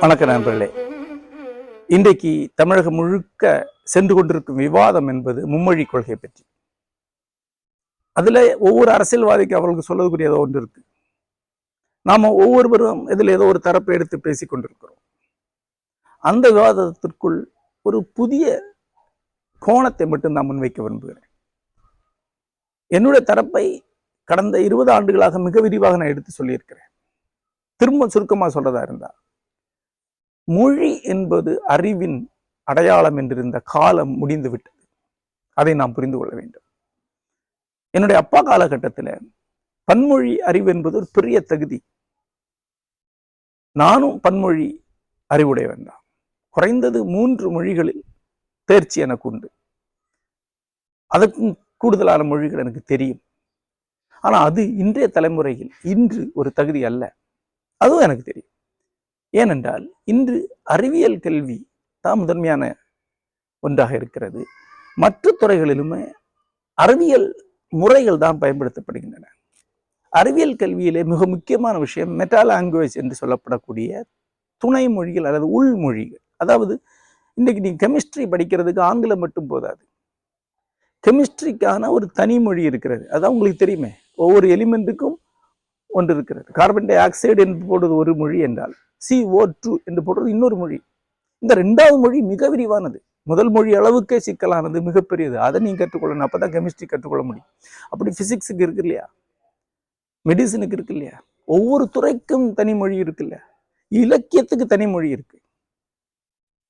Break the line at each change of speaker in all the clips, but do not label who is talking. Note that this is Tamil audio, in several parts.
வணக்கம் நண்பர்களே. இன்றைக்கு தமிழகம் முழுக்க சென்று கொண்டிருக்கும் விவாதம் என்பது மும்மொழி கொள்கை பற்றி. அதுல ஒவ்வொரு அரசியல்வாதிக்கு அவர்களுக்கு சொல்லக்கூடிய ஏதோ ஒன்று இருக்கு. நாம ஒவ்வொருவரும் இதில் ஏதோ ஒரு தரப்பை எடுத்து பேசி கொண்டிருக்கிறோம். அந்த விவாதத்திற்குள் ஒரு புதிய கோணத்தை மட்டும் நான் முன்வைக்க விரும்புகிறேன். என்னுடைய தரப்பை கடந்த இருபது ஆண்டுகளாக மிக விரிவாக நான் எடுத்து சொல்லியிருக்கிறேன். திரும்ப சுருக்கமா சொல்றதா இருந்தா மொழி என்பது அறிவின் அடையாளம் என்றிருந்த காலம் முடிந்து விட்டது. அதை நாம் புரிந்து கொள்ள வேண்டும். என்னுடைய அப்பா காலகட்டத்தில் பன்மொழி அறிவு என்பது ஒரு பெரிய தகுதி. நானும் பன்மொழி அறிவுடையவன் தான். குறைந்தது மூன்று மொழிகளில் தேர்ச்சி எனக்கு உண்டு. அதற்கும் கூடுதலான மொழிகள் எனக்கு தெரியும். ஆனால் அது இன்றைய தலைமுறையில் இன்று ஒரு தகுதி அல்ல. அதுவும் எனக்கு தெரியும். ஏனென்றால் இன்று அறிவியல் கல்வி தான் முதன்மையான ஒன்றாக இருக்கிறது. மற்ற துறைகளிலுமே அறிவியல் முறைகள் தான் பயன்படுத்தப்படுகின்றன. அறிவியல் கல்வியிலே மிக முக்கியமான விஷயம் மெட்டா லாங்குவேஜ் என்று சொல்லப்படக்கூடிய துணை மொழிகள் அல்லது உள்மொழிகள் அதாவது இன்றைக்கு நீ கெமிஸ்ட்ரி படிக்கிறதுக்கு ஆங்கிலம் மட்டும் போதாது. கெமிஸ்ட்ரிக்கான ஒரு தனி மொழி இருக்கிறது. அதான் உங்களுக்கு தெரியுமே. ஒவ்வொரு எலிமெண்ட்டுக்கும் ஒன்று இருக்கிறது. கார்பன் டை ஆக்சைடு என்று போடுவது ஒரு மொழி என்றால் சி ஓ டூ என்று போடுறது இன்னொரு மொழி. இந்த ரெண்டாவது மொழி மிக விரிவானது. முதல் மொழி அளவுக்கே சிக்கலானது மிகப்பெரியது. அதை நீங்கள் கற்றுக்கொள்ளணும். அப்போ தான் கெமிஸ்ட்ரி கற்றுக்கொள்ள முடியும். அப்படி ஃபிசிக்ஸுக்கு இருக்கு இல்லையா? மெடிசனுக்கு இருக்கு இல்லையா? ஒவ்வொரு துறைக்கும் தனி மொழி இருக்குல்ல இலக்கியத்துக்கு தனி மொழி இருக்கு.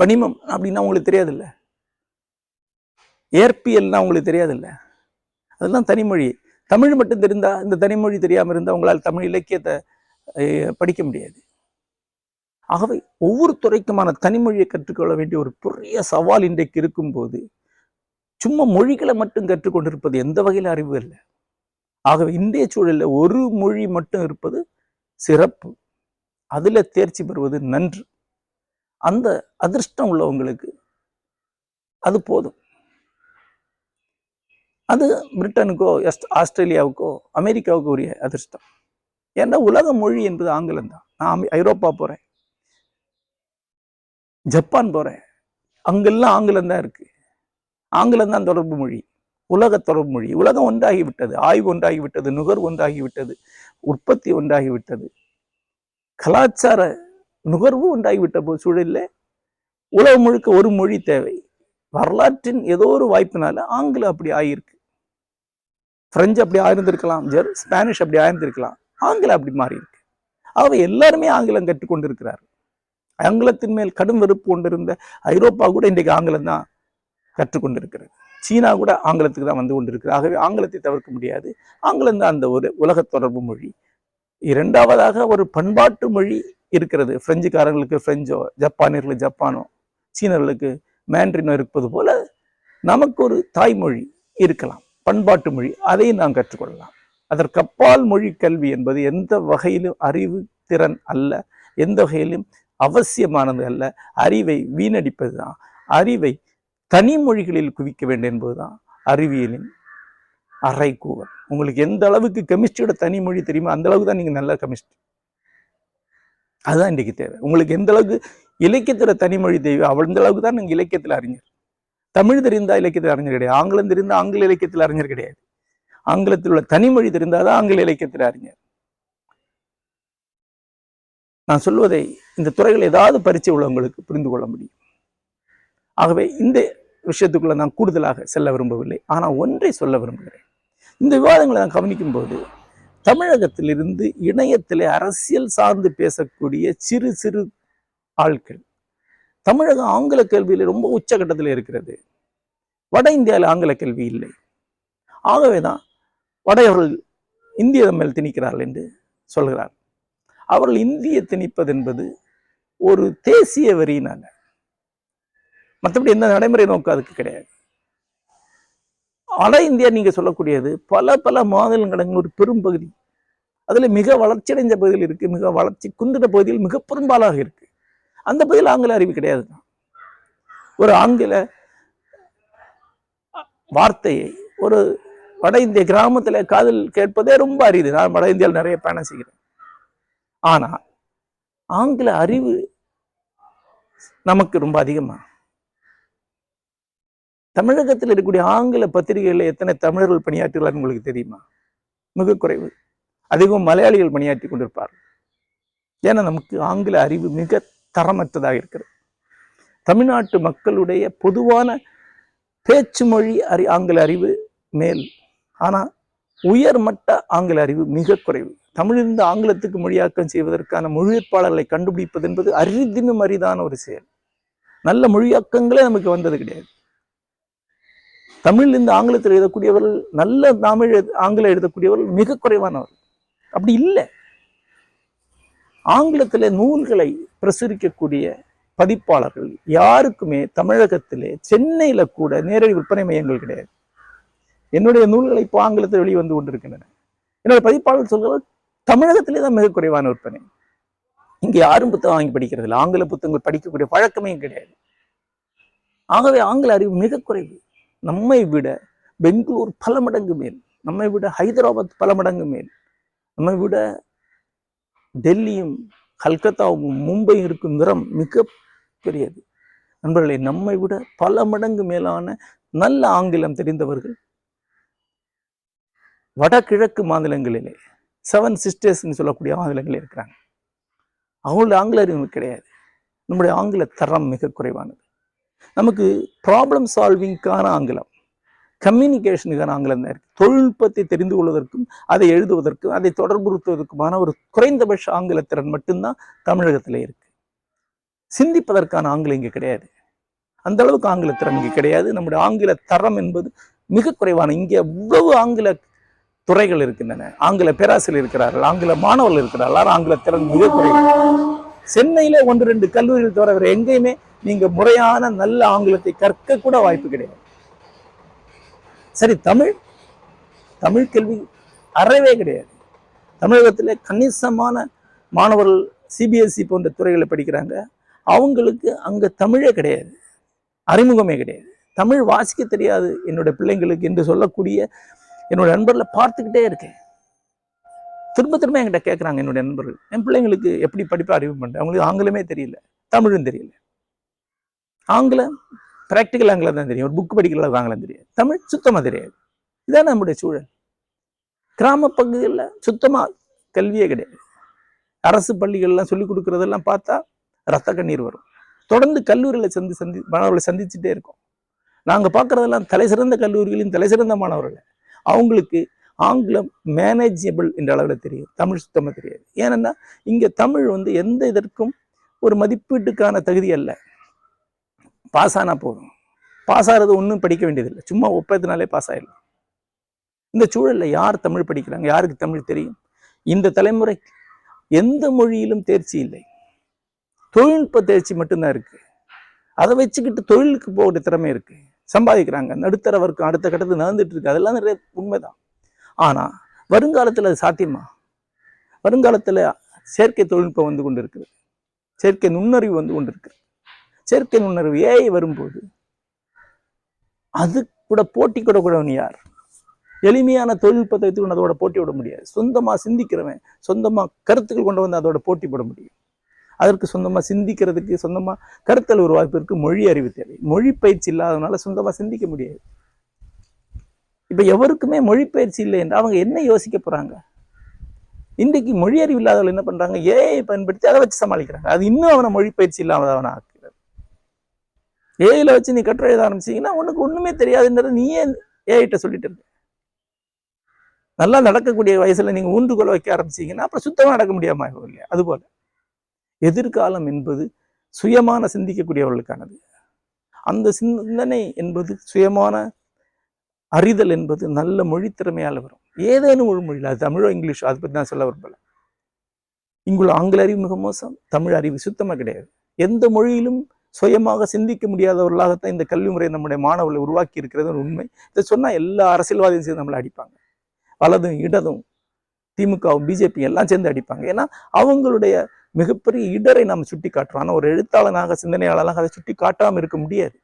பனிமம் அப்படின்னா உங்களுக்கு தெரியாதுல்ல? ஏற்பியல்னா உங்களுக்கு தெரியாதுல்ல? அதெல்லாம் தனிமொழி. தமிழ் மட்டும் தெரிந்தால் இந்த தனிமொழி தெரியாமல் இருந்தால் உங்களால் தமிழ் இலக்கியத்தை படிக்க முடியாது. ஆகவே ஒவ்வொரு துறைக்குமான தனிமொழியை கற்றுக்கொள்ள வேண்டிய ஒரு பெரிய சவால் இன்றைக்கு இருக்கும்போது சும்மா மொழிகளை மட்டும் கற்றுக்கொண்டிருப்பது எந்த வகையில் அறிவு இல்லை. ஆகவே இன்றைய சூழலில் ஒரு மொழி மட்டும் இருப்பது சிறப்பு. அதில் தேர்ச்சி பெறுவது நன்று. அந்த அதிர்ஷ்டம் உள்ளவங்களுக்கு அது போதும். அது பிரிட்டனுக்கோ எஸ்ட் ஆஸ்திரேலியாவுக்கோ அமெரிக்காவுக்கோ உரிய அதிர்ஷ்டம். ஏன்னா உலக மொழி என்பது ஆங்கிலம் தான். நான் ஐரோப்பா போகிறேன் ஜப்பான் போகிறேன் அங்கெல்லாம் ஆங்கிலம் தான் இருக்குது ஆங்கிலம் தான் தொடர்பு மொழி. உலக தொடர்பு மொழி. உலகம் ஒன்றாகிவிட்டது. ஆய்வு ஒன்றாகிவிட்டது. நுகர்வு ஒன்றாகிவிட்டது. உற்பத்தி ஒன்றாகிவிட்டது. கலாச்சார நுகர்வு ஒன்றாகிவிட்ட போது போ- சூழல்ல உலகம் முழுக்க ஒரு மொழி தேவை. வரலாற்றின் ஏதோ ஒரு வாய்ப்பினால ஆங்கிலம் அப்படி ஆகியிருக்கு பிரெஞ்சு அப்படி ஆயிருந்திருக்கலாம். ஜெர் ஸ்பானிஷ் அப்படி ஆயிருந்திருக்கலாம். ஆங்கிலம் அப்படி மாறி இருக்கு. ஆகவே எல்லாருமே ஆங்கிலம் கற்றுக்கொண்டிருக்கிறார் ஆங்கிலத்தின் மேல் கடும் வெறுப்பு கொண்டிருந்த ஐரோப்பா கூட இன்றைக்கு ஆங்கிலம் தான் கற்றுக்கொண்டிருக்கிறது. சீனா கூட ஆங்கிலத்துக்கு தான் வந்து கொண்டிருக்கிறது. ஆகவே ஆங்கிலத்தை தவிர்க்க முடியாது. ஆங்கிலம் தான் அந்த ஒரு உலக தொடர்பு மொழி. இரண்டாவதாக ஒரு பண்பாட்டு மொழி இருக்கிறது. பிரெஞ்சுக்காரர்களுக்கு பிரெஞ்சோ ஜப்பானியர்களுக்கு ஜப்பானோ சீனர்களுக்கு மேண்ட்ரினோ இருப்பது போல நமக்கு ஒரு தாய்மொழி இருக்கலாம். பண்பாட்டு மொழி அதையும் நாம் கற்றுக்கொள்ளலாம். அதற்கப்பால் மொழி கல்வி என்பது எந்த வகையிலும் அறிவு திறன் அல்ல எந்த வகையிலும் அவசியமானது அல்ல. அறிவை வீணடிப்பது தான். அறிவை தனி மொழிகளில் குவிக்க வேண்டும் என்பதுதான் அறிவியலின் அறைகூவல் உங்களுக்கு எந்த அளவுக்கு கெமிஸ்ட்ரியோட தனி மொழி தெரியுமோ அந்த அளவுக்கு தான் நீங்க நல்ல கெமிஸ்ட்ரி அதுதான் இன்றைக்கு தேவை. உங்களுக்கு எந்த அளவுக்கு இலக்கியத்தில் தனிமொழி தேவை அந்த அளவுக்கு தான் நீங்கள் இலக்கியத்துல அறிஞர். தமிழ் தெரிந்தா இலக்கியத்தில் அறிஞர் கிடையாது. ஆங்கிலம் தெரிந்தா ஆங்கில இலக்கியத்தில் அறிஞர் கிடையாது. ஆங்கிலத்தில் உள்ள தனிமொழி தெரிந்தாதான் ஆங்கில இலக்கியத்தில் அறிஞர். நான் சொல்வதை இந்த துறைகள் ஏதாவது பரிச்சை உள்ளவங்களுக்கு புரிந்து கொள்ள முடியும். ஆகவே இந்த விஷயத்துக்குள்ள நான் கூடுதலாக செல்ல விரும்பவில்லை. ஆனால் ஒன்றை சொல்ல விரும்புகிறேன். இந்த விவாதங்களை நான் கவனிக்கும் போது தமிழகத்திலிருந்து இணையத்திலே அரசியல் சார்ந்து பேசக்கூடிய சிறு சிறு ஆட்கள் தமிழகம் ஆங்கில கல்வியில் ரொம்ப உச்சகட்டத்தில் இருக்கிறது. வட இந்தியாவில் ஆங்கில கல்வி இல்லை. ஆகவேதான் வடையவர்கள் இந்திய மேல் திணிக்கிறார்கள் என்று சொல்கிறார். அவர்கள் இந்திய திணிப்பது என்பது ஒரு தேசிய வரினாங்க மற்றபடி எந்த நடைமுறை நோக்கம் அதுக்கு கிடையாது. வட இந்தியா நீங்க சொல்லக்கூடியது பல பல மாநிலங்களின் ஒரு பெரும் பகுதி அதுல மிக வளர்ச்சியடைந்த பகுதியில் இருக்கு மிக வளர்ச்சி குன்றின பகுதியில் மிக பெரும்பாலாக இருக்கு. அந்த பகுதியில் ஆங்கில அறிவு கிடையாது. ஒரு ஆங்கில வார்த்தையை ஒரு வட இந்திய கிராமத்துல காதல் கேட்பதே ரொம்ப அரிது. நான் வட இந்தியாவில் நிறைய பயணம் செய்கிறேன். ஆனா ஆங்கில அறிவு நமக்கு ரொம்ப அதிகமா. தமிழகத்தில் இருக்கக்கூடிய ஆங்கில பத்திரிகைகளில் எத்தனை தமிழர்கள் பணியாற்றுகிறார்கள் உங்களுக்கு தெரியுமா? மிக குறைவு. அதிகம் மலையாளிகள் பணியாற்றி கொண்டிருப்பார்கள். ஏன்னா நமக்கு ஆங்கில அறிவு மிக தரமற்றதாக இருக்கிறது. தமிழ்நாட்டு மக்களுடைய பொதுவான பேச்சு மொழி அறி ஆங்கில அறிவு மேல். ஆனா உயர்மட்ட ஆங்கில அறிவு மிக குறைவு. தமிழிலிருந்து ஆங்கிலத்துக்கு மொழியாக்கம் செய்வதற்கான மொழியற்பாளர்களை கண்டுபிடிப்பது என்பது அரிதினும் அரிதான ஒரு செயல். நல்ல மொழியாக்கங்களே நமக்கு வந்தது கிடையாது. தமிழிலிருந்து ஆங்கிலத்தில் எழுதக்கூடியவர்கள் நல்ல தமிழ் ஆங்கிலம் எழுதக்கூடியவர்கள் மிக குறைவானவர்கள். அப்படி இல்லை. ஆங்கிலத்தில் நூல்களை பிரசுரிக்கக்கூடிய பதிப்பாளர்கள் யாருக்குமே தமிழகத்திலே சென்னையில கூட நேரடி விற்பனை மையங்கள் கிடையாது. என்னுடைய நூல்களை இப்போ ஆங்கிலத்தில் வெளிவந்து கொண்டிருக்கின்றன. என்னோட பதிப்பாளர் சொல்கிறார் தமிழகத்திலே தான் மிக குறைவான விற்பனை. இங்க யாரும் புத்தகம் வாங்கி படிக்கிறது இல்லை. ஆங்கில புத்தகங்கள் படிக்கக்கூடிய பழக்கமே கிடையாது. ஆகவே ஆங்கில அறிவு மிக குறைவு. நம்மை விட பெங்களூர் பல மடங்கு மேல் நம்மை விட ஹைதராபாத் பல மடங்கு மேல் நம்மை விட டெல்லியும் கல்கத்தாவும் மும்பையும் இருக்கும் நிறம் மிக பெரியது. நண்பர்களை நம்மை விட பல மடங்கு மேலான நல்ல ஆங்கிலம் தெரிந்தவர்கள் வடகிழக்கு மாநிலங்களிலே செவன் சிஸ்டர்ஸ்னு சொல்லக்கூடிய மாநிலங்களில் இருக்கிறாங்க. அவங்களோட ஆங்கில அறிவு கிடையாது. நம்முடைய ஆங்கில தரம் மிக குறைவானது. நமக்கு ப்ராப்ளம் சால்விங்கான ஆங்கிலம். கம்யூனிகேஷனுக்கான ஆங்கிலம் தான் இருக்கு. தொழில்நுட்பத்தை தெரிந்து கொள்வதற்கும் அதை எழுதுவதற்கும் அதை தொடர்புறுத்துவதற்குமான ஒரு குறைந்தபட்ச ஆங்கில திறன் மட்டும்தான் தமிழகத்தில் இருக்கு. சிந்திப்பதற்கான ஆங்கிலம் இங்கே கிடையாது. அந்த அளவுக்கு ஆங்கில திறன் இங்கே கிடையாது. நம்முடைய ஆங்கில தரம் என்பது மிக குறைவான இங்கே அவ்வளவு ஆங்கில துறைகள் இருக்கின்றன. ஆங்கில பேராசிரியர் இருக்கிறார்கள் ஆங்கில மாணவர்கள் இருக்கிறார்கள் ஆங்கில திறன் மிக குறைவு. சென்னையில ஒன்று ரெண்டு கல்லூரிகள் தவிர எங்கேயுமே நீங்க முறையான நல்ல ஆங்கிலத்தை கற்க கூட வாய்ப்பு கிடையாது. சரி தமிழ் தமிழ் கல்வி அறவே கிடையாது. தமிழகத்தில் கணிசமான மாணவர்கள் சிபிஎஸ்சி போன்ற துறைகளை படிக்கிறாங்க. அவங்களுக்கு அங்க தமிழே கிடையாது. அறிமுகமே கிடையாது. தமிழ் வாசிக்க தெரியாது என்னோட பிள்ளைங்களுக்கு என்று சொல்லக்கூடிய என்னோட நண்பர்களை பார்த்துக்கிட்டே இருக்கேன். திரும்ப திரும்ப என்கிட்ட கேட்குறாங்க என்னுடைய நண்பர்கள். என் பிள்ளைங்களுக்கு எப்படி படிப்பை அறிவு பண்ணுறேன் அவங்களுக்கு ஆங்கிலமே தெரியல. தமிழும் தெரியல. ஆங்கிலம் ப்ராக்டிக்கல் ஆங்கிலம் தான் தெரியும். ஒரு புக் படிக்கிற ஆங்கிலம் தெரியாது. தமிழ் சுத்தமாக தெரியாது. இதான் நம்முடைய சூழல். கிராம பகுதிகளில் சுத்தமாக கல்வியே கிடையாது. அரசு பள்ளிகள்லாம் சொல்லிக் கொடுக்குறதெல்லாம் பார்த்தா ரத்த கண்ணீர் வரும். தொடர்ந்து கல்லூரியில் சந்தி சந்தி மாணவர்களை சந்திச்சுட்டே இருக்கும். நாங்கள் பார்க்குறதெல்லாம் தலை சிறந்த கல்லூரிகளின் தலை சிறந்த மாணவர்கள். அவங்களுக்கு ஆங்கிலம் மேனேஜபிள் என்ற அளவில் தெரியும். தமிழ் சுத்தமாக தெரியாது. ஏனென்னா இங்கே தமிழ் வந்து எந்த இதற்கும் ஒரு மதிப்பீட்டுக்கான தகுதி அல்ல. பாஸ் ஆனால் போதும். பாஸ் ஆகிறது ஒன்றும் படிக்க வேண்டியதில்லை. சும்மா ஒப்பத்தினாலே பாஸ் ஆயிடலாம். இந்த சூழலில் யார் தமிழ் படிக்கிறாங்க? யாருக்கு தமிழ் தெரியும்? இந்த தலைமுறை எந்த மொழியிலும் தேர்ச்சி இல்லை. தொழில்நுட்ப தேர்ச்சி மட்டும்தான் இருக்குது அதை வச்சுக்கிட்டு தொழிலுக்கு போகிற திறமை இருக்குது சம்பாதிக்கிறாங்க. நடுத்தர வர்க்கம் அடுத்த கட்டத்துக்கு நடந்துட்டு இருக்கு. அதெல்லாம் நிறைய உண்மைதான். ஆனால் வருங்காலத்தில் அது சாத்தியமா? வருங்காலத்தில் செயற்கை தொழில்நுட்பம் வந்து கொண்டு இருக்குது செயற்கை நுண்ணறிவு வந்து கொண்டு இருக்குது செயற்கை நுண்ணறிவு ஏஐ வரும்போது அது கூட போட்டி கூடக்கூடவன் யார்? எளிமையான தொழில்நுட்பத்தை வைத்து அதோட போட்டி விட முடியாது. சொந்தமா சிந்திக்கிறவன் சொந்தமா கருத்துக்கள் கொண்டு வந்து அதோட போட்டி போட முடியும். அதற்கு சொந்தமா சிந்திக்கிறதுக்கு சொந்தமா கருத்தல் உருவாக்குவதற்கு மொழி அறிவு தேவை. மொழி பயிற்சி இல்லாதனால சொந்தமா சிந்திக்க முடியாது. இப்போ எவருக்குமே மொழி பயிற்சி இல்லை என்று அவங்க என்ன யோசிக்க போறாங்க? இன்றைக்கு மொழி அறிவு இல்லாதவர்கள் என்ன பண்ணுறாங்க ஏஐ பயன்படுத்தி அதை வச்சு சமாளிக்கிறாங்க. அது இன்னும் அவனை மொழி பயிற்சி இல்லாதவனை ஏஐயில் வச்சு நீ கட்டுரை எழுத ஆரம்பிச்சீங்கன்னா உனக்கு ஒன்றுமே தெரியாதுன்றது நீயே ஏஐட்ட சொல்லிட்டு இருக்க நல்லா நடக்கக்கூடிய வயசுல நீங்க ஊன்றுகோலை வைக்க ஆரம்பிச்சீங்கன்னா அப்புறம் சுத்தமா நடக்க முடியாமல் இல்லையா? அதுபோல். எதிர்காலம் என்பது சுயமான சிந்திக்கக்கூடியவர்களுக்கானது. அந்த சிந்தனை என்பது சுயமான அறிதல் என்பது நல்ல மொழி வரும். ஏதேனும் ஒரு மொழியில் அது தமிழோ இங்கிலீஷோ அதை பற்றி நான் சொல்ல விரும்பல. இங்குள்ள ஆங்கில அறிவு மிக மோசம் தமிழ் அறிவு சுத்தமாக கிடையாது. எந்த மொழியிலும் சுயமாக சிந்திக்க முடியாதவர்களாகத்தான் இந்த கல்வி முறை நம்முடைய மாணவர்களை உருவாக்கி இருக்கிறது ஒரு உண்மை. இதை சொன்னால் எல்லா அரசியல்வாதியும் சேர்ந்து நம்மளை அடிப்பாங்க. வலதும் இடதும் திமுகவும் பிஜேபி எல்லாம் சேர்ந்து அடிப்பாங்க. ஏன்னா அவங்களுடைய மிகப்பெரிய இடரை நாம் சுட்டி காட்டுறோம் ஆனால் ஒரு எழுத்தாளனாக சிந்தனையாளனாக அதை சுட்டி காட்டாமல் இருக்க முடியாது.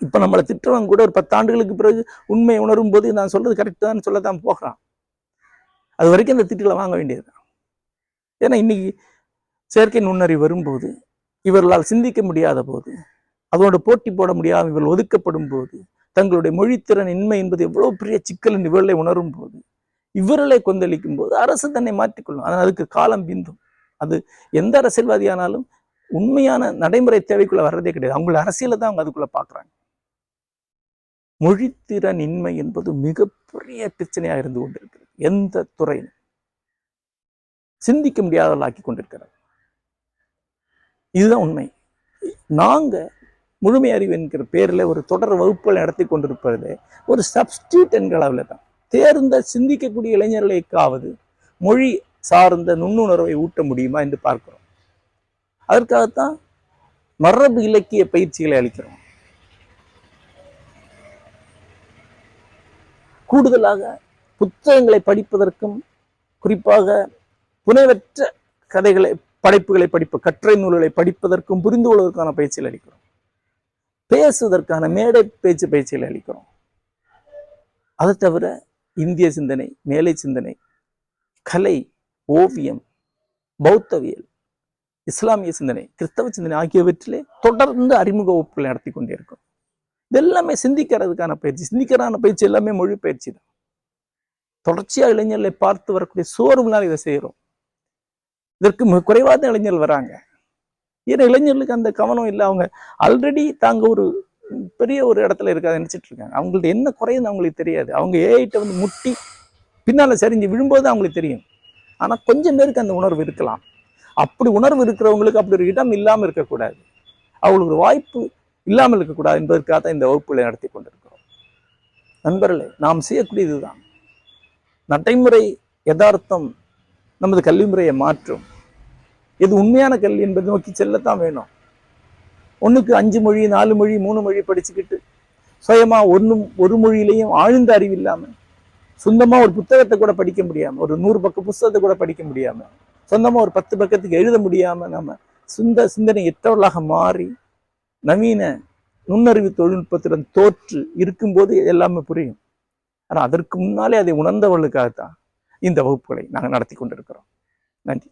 இப்போ நம்மளை திட்டுறவங்க கூட ஒரு பத்தாண்டுகளுக்கு பிறகு உண்மையை உணரும் போது நான் சொல்றது கரெக்ட் தான் சொல்லத்தான் போகிறான். அது வரைக்கும் அந்த திட்டுகளை வாங்க வேண்டியது ஏன்னா இன்னைக்கு செயற்கை நுண்ணறிவு வரும்போது இவர்களால் சிந்திக்க முடியாத போது அதோட போட்டி போட முடியாமல் இவர்கள் ஒதுக்கப்படும் போது தங்களுடைய மொழித்திறன் இன்மை என்பது எவ்வளவு பெரிய சிக்கல் என்று இவர்களை உணரும் போது இவர்களை கொந்தளிக்கும் போது அரசு தன்னை மாற்றிக்கொள்ளும். ஆனால் அதுக்கு காலம் பிந்தும். அது எந்த அரசியல்வாதியானாலும் உண்மையான நடைமுறை தேவைக்குள்ள வர்றதே கிடையாது. அவங்கள அரசியலை தான் அவங்க அதுக்குள்ள பார்க்குறாங்க. மொழித்திறன் இன்மை என்பது மிகப்பெரிய பிரச்சனையாக இருந்து கொண்டிருக்கிறது. எந்த துறையிலும். சிந்திக்க முடியாதவர்களாக்கி கொண்டிருக்கிறார் இதுதான் உண்மை. நாங்க முழுமை அறிவு என்கிற பேரில் ஒரு தொடர் வகுப்புகள் நடத்தி கொண்டிருப்பது ஒரு சப்ஸ்டியூட் என்கிற அளவில் தான். தேர்ந்த சிந்திக்கக்கூடிய இளைஞர்களுக்காவது மொழி சார்ந்த நுண்ணுணர்வை ஊட்ட முடியுமா என்று பார்க்கிறோம். அதற்காகத்தான் மரபு இலக்கிய பயிற்சிகளை அளிக்கிறோம். கூடுதலாக புத்தகங்களை படிப்பதற்கும் குறிப்பாக புனைவற்ற கதைகளை படைப்புகளை படிப்பு கற்றை நூல்களை படிப்பதற்கும் புரிந்து கொள்வதற்கான பயிற்சியில் அளிக்கிறோம். பேசுவதற்கான மேடை பேச்சு பயிற்சியில் அளிக்கிறோம். அதை தவிர இந்திய சிந்தனை மேலை சிந்தனை கலை ஓவியம் பௌத்தவியல் இஸ்லாமிய சிந்தனை கிறிஸ்தவ சிந்தனை ஆகியவற்றிலே தொடர்ந்து அறிமுக வகுப்புகளை நடத்தி கொண்டே இருக்கும் இது எல்லாமே சிந்திக்கிறதுக்கான பயிற்சி சிந்திக்கிறதான பயிற்சி எல்லாமே மொழி பயிற்சி தான். தொடர்ச்சியா இளைஞர்களை பார்த்து வரக்கூடிய சோர்வுனால் இதை செய்கிறோம். இதற்கு மிக தான் இளைஞர்கள் வராங்க. ஏன்னா இளைஞர்களுக்கு அந்த கவனம் இல்லை. அவங்க ஆல்ரெடி தாங்க ஒரு பெரிய ஒரு இடத்துல இருக்காது நினைச்சிட்டு இருக்காங்க. அவங்கள்ட்ட என்ன குறையுன்னு அவங்களுக்கு தெரியாது. அவங்க ஏஐட்ட வந்து முட்டி பின்னால சரிஞ்சு விழும்போது அவங்களுக்கு தெரியும். ஆனா கொஞ்சம் பேருக்கு அந்த உணர்வு இருக்கலாம். அப்படி உணர்வு இருக்கிறவங்களுக்கு அப்படி ஒரு இடம் இல்லாமல் இருக்கக்கூடாது. அவங்களுக்கு ஒரு வாய்ப்பு இல்லாமல் இருக்கக்கூடாது என்பதற்காக தான் இந்த வகுப்புகளை நடத்தி கொண்டிருக்கிறோம். நண்பர்களே நாம் செய்யக்கூடியது தான் நடைமுறை யதார்த்தம் நமது கல்வி முறையை மாற்றும். இது உண்மையான கல்வி என்பதை நோக்கி செல்லத்தான் வேணும். ஒண்ணுக்கு அஞ்சு மொழி நாலு மொழி மூணு மொழி படிச்சுக்கிட்டு சுயமா ஒன்றும் ஒரு மொழியிலையும் ஆழ்ந்த அறிவு இல்லாம சொந்தமா ஒரு புத்தகத்தை கூட படிக்க முடியாம ஒரு நூறு பக்க புத்தகத்தை கூட படிக்க முடியாம சொந்தமா ஒரு பத்து பக்கத்துக்கு எழுத முடியாம நம்ம சிந்த சிந்தனை எற்றவர்களாக மாறி நவீன நுண்ணறிவு தொழில்நுட்பத்துடன் தோற்று இருக்கும்போது எல்லாமே புரியும். ஆனா அதற்கு முன்னாலே அதை உணர்ந்தவர்களுக்காகத்தான். இந்த வகுப்புகளை நாங்கள் நடத்தி கொண்டிருக்கிறோம். நன்றி.